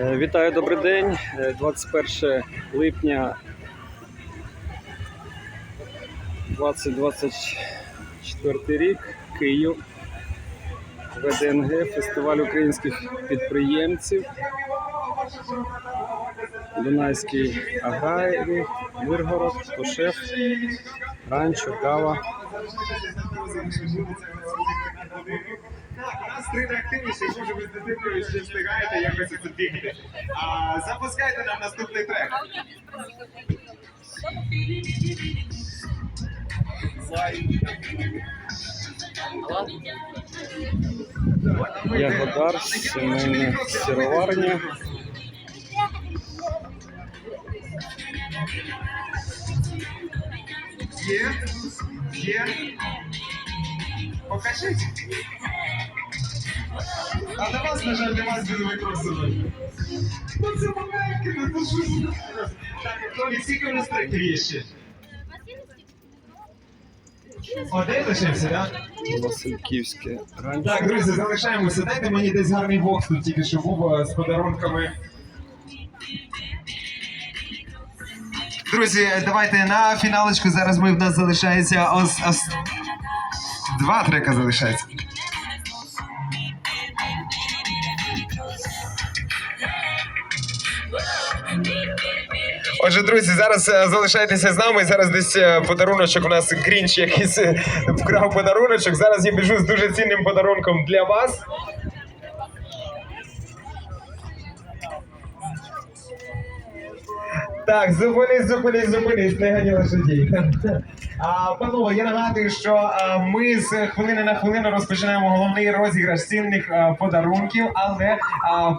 Е, Вітаю, добрий день. Е, 21 липня 2024 рік. Київ. ВДНГ, фестиваль українських підприємців. Дунайський аграрій, Миргород, Тошев, Ранчо, Гава. Так, у нас три найактивніші, якщо вже ви з дитинкою ще встигаєте якось це бігати. А, запускайте нам наступний трек. Ягодар, сімейна сироварня. Є, є. Покажіть. А на вас, на жаль, немає змінової кросової. Ну це маленьке, ну це що? Так, Толі, скільки у нас треків є ще? Один лишився, так? Васильківське. Так, друзі, залишаємося. Дайте мені десь гарний бокс тут тільки що був е, з подарунками. Друзі, давайте на фіналочку. Зараз ми в нас залишається ос, ос... два трека залишається. Отже, друзі, зараз е, залишайтеся з нами. Зараз десь е, подаруночок у нас Грінч якийсь е, вкрав подаруночок. Зараз я біжу з дуже цінним подарунком для вас. Так, зупинись, зупинись, зупинись, не гані лошадей. А, панове, я нагадую, що ми з хвилини на хвилину розпочинаємо головний розіграш цінних подарунків, але